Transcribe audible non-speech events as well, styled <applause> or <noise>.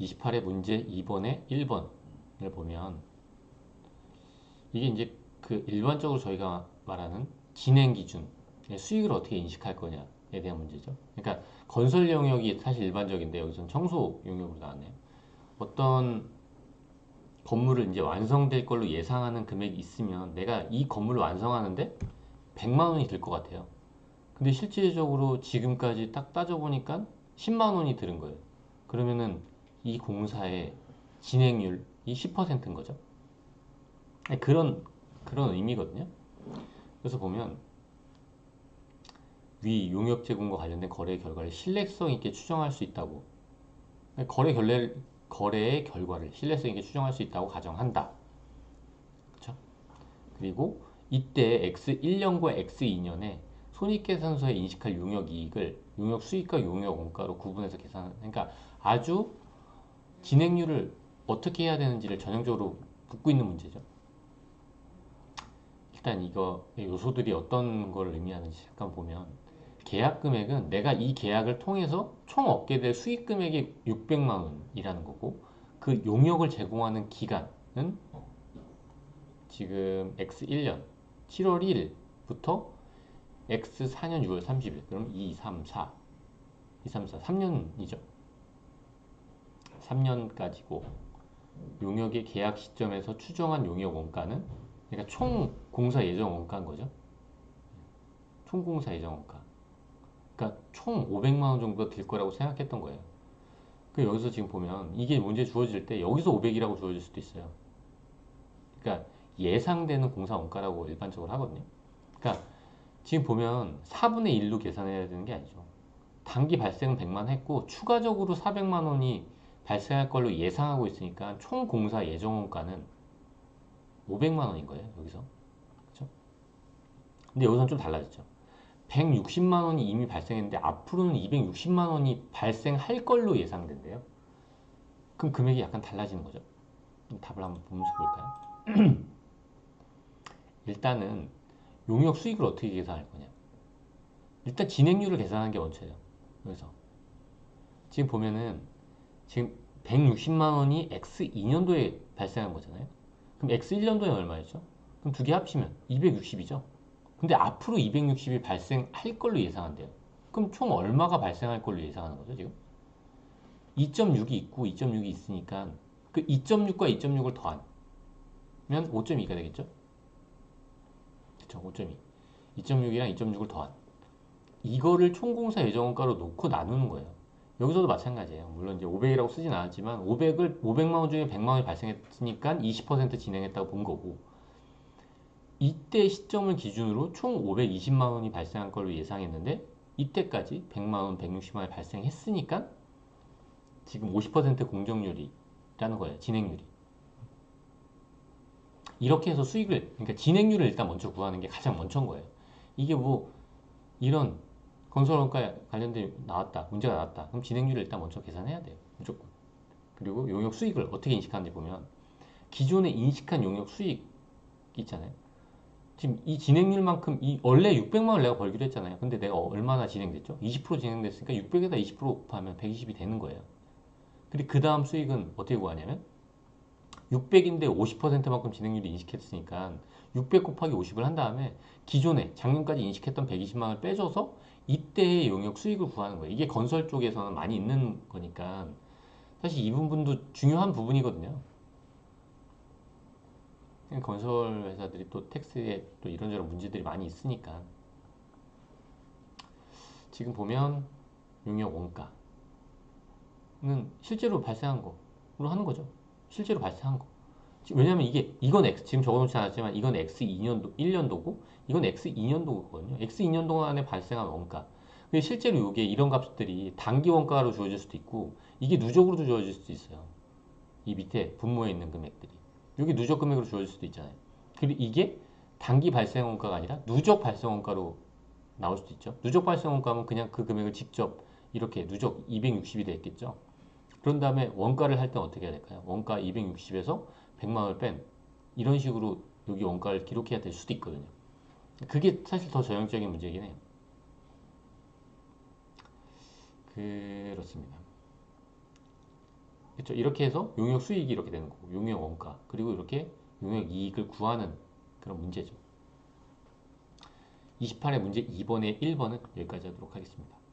28의 문제 2번에 1번을 보면 이게 이제 그 일반적으로 저희가 말하는 진행 기준 수익을 어떻게 인식할 거냐에 대한 문제죠. 그러니까 건설 영역이 사실 일반적인데 여기서는 청소 영역으로 나왔네요. 어떤 건물을 이제 완성될 걸로 예상하는 금액이 있으면 내가 이 건물을 완성하는데 100만 원이 들 것 같아요. 근데 실질적으로 지금까지 딱 따져보니까 10만 원이 들은 거예요. 그러면은 이 공사의 진행률이 10%인 거죠. 그런 그런 의미거든요. 그래서 보면 위 용역 제공과 관련된 거래 결과를 신뢰성 있게 추정할 수 있다고 거래 결례 거래의 결과를 신뢰성 있게 추정할 수 있다고 가정한다. 그렇죠? 그리고 이때 X1년과 X2년에 손익계산서에 인식할 용역 이익을 용역 수익과 용역 원가로 구분해서 계산 그러니까 아주 진행률을 어떻게 해야 되는지를 전형적으로 묻고 있는 문제죠. 일단 이거 요소들이 어떤 걸 의미하는지 잠깐 보면 계약 금액은 내가 이 계약을 통해서 총 얻게 될 수익 금액이 600만 원이라는 거고 그 용역을 제공하는 기간은 지금 X1년 7월 1일부터 X4년 6월 30일 그럼 2, 3, 4 2, 3, 4 3년이죠 3년까지고 용역의 계약 시점에서 추정한 용역 원가는 그러니까 총 공사 예정 원가인 거죠. 총 공사 예정 원가. 그러니까 총 500만 원 정도 될 거라고 생각했던 거예요. 그 여기서 지금 보면 이게 문제 주어질 때 여기서 500이라고 주어질 수도 있어요. 그러니까 예상되는 공사 원가라고 일반적으로 하거든요. 그러니까 지금 보면 4분의 1로 계산해야 되는 게 아니죠. 단기 발생은 100만 했고 추가적으로 400만 원이 발생할 걸로 예상하고 있으니까 총 공사 예정 원가는 500만 원인 거예요. 여기서. 그렇죠? 근데 여기서는 좀 달라졌죠. 160만 원이 이미 발생했는데 앞으로는 260만 원이 발생할 걸로 예상된대요. 그럼 금액이 약간 달라지는 거죠. 답을 한번 보면서 볼까요? <clears throat> 일단은 용역 수익을 어떻게 계산할 거냐 일단 진행률을 계산하는 게 원초예요 그래서 지금 보면은 지금 160만 원이 X2년도에 발생한 거잖아요 그럼 X1년도에 얼마였죠? 그럼 두 개 합치면 260이죠 근데 앞으로 260이 발생할 걸로 예상한대요 그럼 총 얼마가 발생할 걸로 예상하는 거죠 지금? 2.6이 있고 2.6이 있으니까 그 2.6과 2.6을 더하면 5.2가 되겠죠? 그쵸 5.2 2.6이랑 2.6을 더한 이거를 총공사 예정원가로 놓고 나누는 거예요 여기서도 마찬가지예요. 물론 이제 500이라고 쓰진 않았지만 500을 500만 원 중에 100만 원이 발생했으니까 20% 진행했다고 본 거고 이때 시점을 기준으로 총 520만 원이 발생한 걸로 예상했는데 이때까지 100만 원, 160만 원이 발생했으니까 지금 50% 공정률이라는 거예요. 진행률이. 이렇게 해서 수익을 그러니까 진행률을 일단 먼저 구하는 게 가장 먼저인 거예요. 이게 뭐 이런 건설원가 관련된 나왔다 문제가 나왔다. 그럼 진행률을 일단 먼저 계산해야 돼요 무조건. 그리고 용역 수익을 어떻게 인식하는지 보면 기존에 인식한 용역 수익 있잖아요. 지금 이 진행률만큼 이 원래 600만 원 내가 벌기로 했잖아요. 근데 내가 얼마나 진행됐죠? 20% 진행됐으니까 600에다 20% 곱하면 120이 되는 거예요. 근데 그 다음 수익은 어떻게 구하냐면 600인데 50%만큼 진행률이 인식했으니까 600 곱하기 50을 한 다음에 기존에 작년까지 인식했던 120만원을 빼줘서 이때의 용역 수익을 구하는 거예요. 이게 건설 쪽에서는 많이 있는 거니까 사실 이 부분도 중요한 부분이거든요. 건설 회사들이 또 텍스에 또 이런저런 문제들이 많이 있으니까 지금 보면 용역 원가는 실제로 발생한 거로 하는 거죠. 실제로 발생한 거. 왜냐면 이게 이건 X 지금 적어놓지 않았지만 이건 X 2년도 1년도고 이건 X 2년도거든요. X 2년 동안에 발생한 원가. 실제로 이게 이런 값들이 단기 원가로 주어질 수도 있고 이게 누적으로도 주어질 수도 있어요. 이 밑에 분모에 있는 금액들이 여기 누적 금액으로 주어질 수도 있잖아요. 그리고 이게 단기 발생 원가가 아니라 누적 발생 원가로 나올 수도 있죠. 누적 발생 원가면 그냥 그 금액을 직접 이렇게 누적 260이 됐겠죠. 그런 다음에 원가를 할 때는 어떻게 해야 될까요? 원가 260에서 100만 원을 뺀 이런 식으로 여기 원가를 기록해야 될 수도 있거든요. 그게 사실 더 전형적인 문제이긴 해요. 그렇습니다. 그렇죠? 이렇게 해서 용역 수익이 이렇게 되는 거고 용역 원가 그리고 이렇게 용역 이익을 구하는 그런 문제죠. 28의 문제 2번에 1번은 여기까지 하도록 하겠습니다.